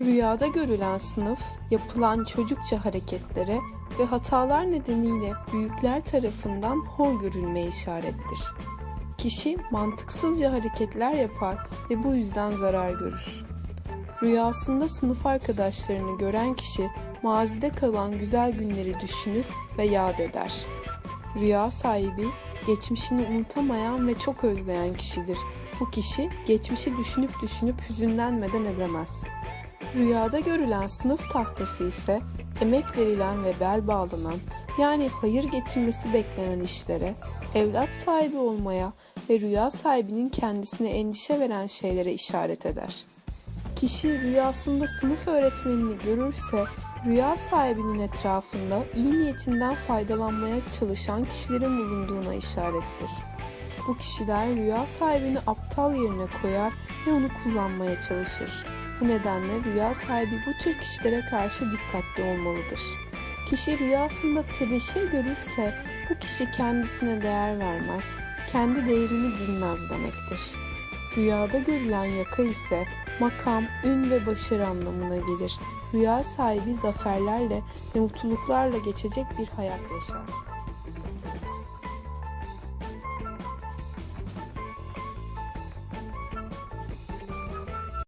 Rüyada görülen sınıf, yapılan çocukça hareketlere ve hatalar nedeniyle büyükler tarafından hor görülmeye işarettir. Kişi mantıksızca hareketler yapar ve bu yüzden zarar görür. Rüyasında sınıf arkadaşlarını gören kişi mazide kalan güzel günleri düşünür ve yad eder. Rüya sahibi geçmişini unutamayan ve çok özleyen kişidir. Bu kişi geçmişi düşünüp düşünüp hüzünlenmeden edemez. Rüyada görülen sınıf tahtası ise emek verilen ve bel bağlanan yani hayır getirmesi beklenen işlere, evlat sahibi olmaya ve rüya sahibinin kendisine endişe veren şeylere işaret eder. Kişi rüyasında sınıf öğretmenini görürse rüya sahibinin etrafında iyi niyetinden faydalanmaya çalışan kişilerin bulunduğuna işarettir. Bu kişiler rüya sahibini aptal yerine koyar ve onu kullanmaya çalışır. Bu nedenle rüya sahibi bu tür kişilere karşı dikkatli olmalıdır. Kişi rüyasında tebeşir görürse bu kişi kendisine değer vermez, kendi değerini bilmez demektir. Rüyada görülen yaka ise makam, ün ve başarı anlamına gelir. Rüya sahibi zaferlerle ve mutluluklarla geçecek bir hayat yaşar.